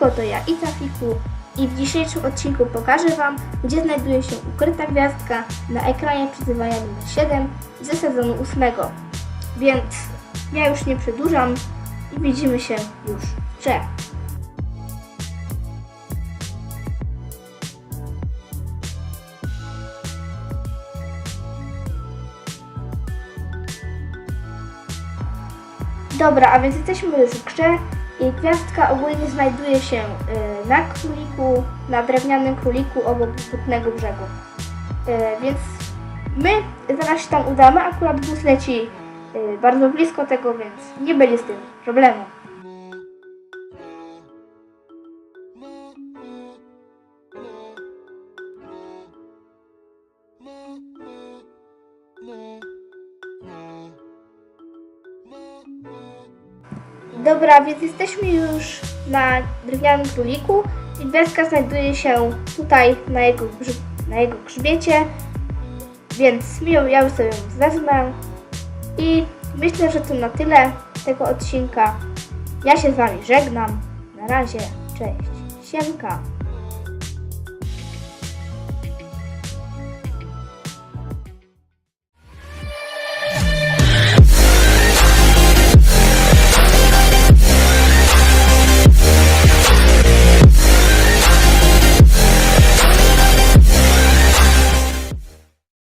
to ja i Trafiku i w dzisiejszym odcinku pokażę Wam, gdzie znajduje się ukryta gwiazdka na ekranie przyzywania numer 7 ze sezonu 8. Więc ja już nie przedłużam i widzimy się już w grze. Dobra, a więc jesteśmy już w grze gwiazdka ogólnie znajduje się y, na króliku, na drewnianym króliku obok Butnego brzegu. Y, Więc my zaraz się tam udamy, akurat bus leci y, bardzo blisko tego, więc nie będzie z tym problemu. Dobra, więc jesteśmy już na drewnianym króliku i gwiazdka znajduje się tutaj na jego, na jego grzbiecie, więc ja już sobie wezmę i myślę, że to na tyle tego odcinka. Ja się z Wami żegnam. Na razie, cześć, siemka.